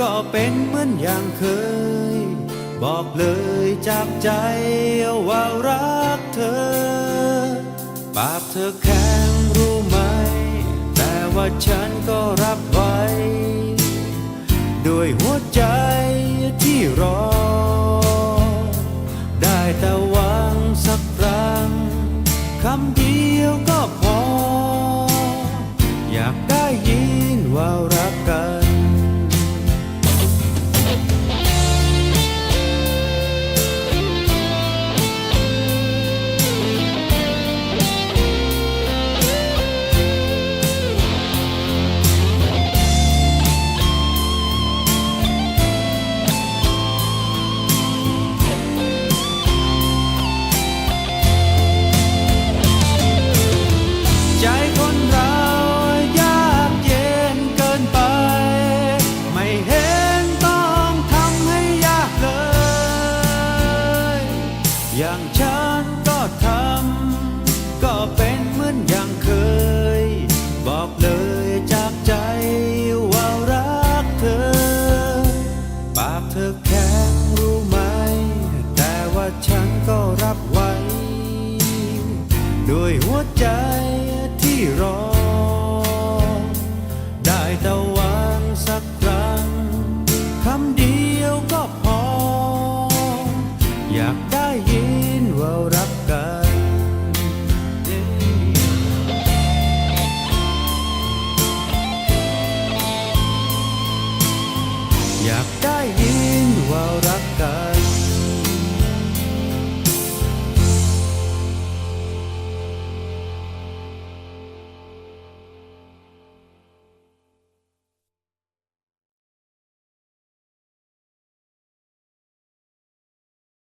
ก็เป็นเหมือนอย่างเคย บอกเลยจากใจว่ารักเธอ ปากเธอแข็งรู้ไหม แต่ว่าฉันก็รับไว้ด้วยหัวใจที่รอ ได้แต่หวังสักครั้งคำเดียวก็พอ อยากได้ยินว่า อย่างฉันก็ทำ ก็เป็นเหมือนอย่างเคย บอกเลยจากใจว่ารักเธอ ปากเธอแข็งรู้ไหม แต่ว่าฉันก็รับไว้ ด้วยหัวใจที่รอ ได้แต่วังากได้ยินว่ารักกัน